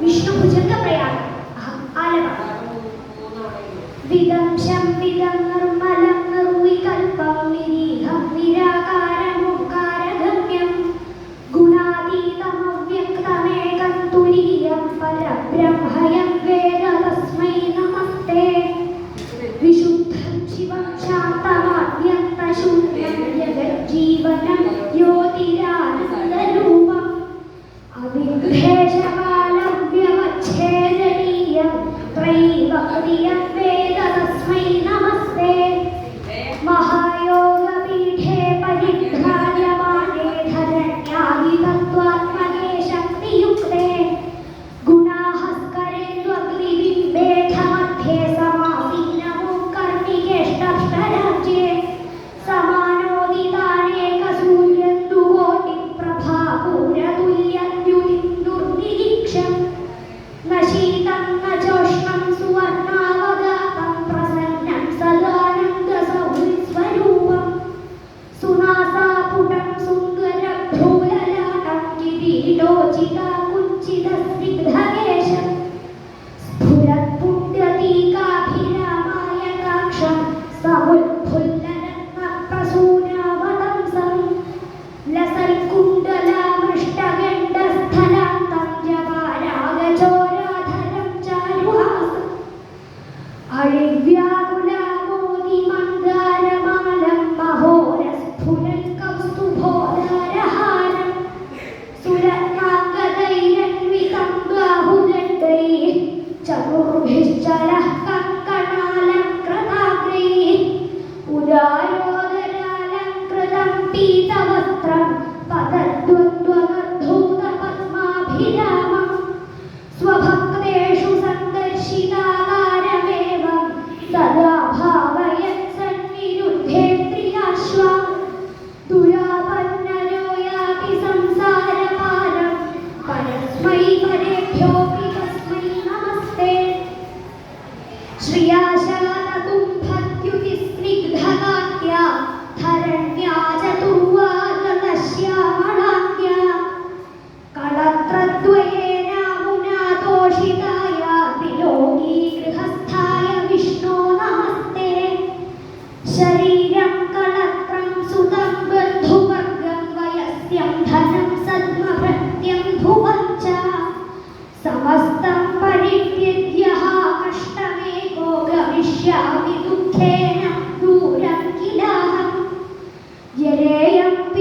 വിഷ്ണു ഭുജംഗ പ്രയാണം ആലപാടം വിദംശം വിദം നിർമ്മലം നിർവികൽപം നിരീഹം നിരാകാരമുക്കാരഗമ്യം ഗുണാതീതമവ്യക്തമേകം തുരീയം പരബ്രഹ്മയം വേദ തസ്മൈ നമസ്തേ. വിശുദ്ധം ശിവം ശാന്തമാദ്യന്തശൂന്യം ജഗജ്ജീവനം ജ്യോതിരാനന്ദ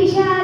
വിശാല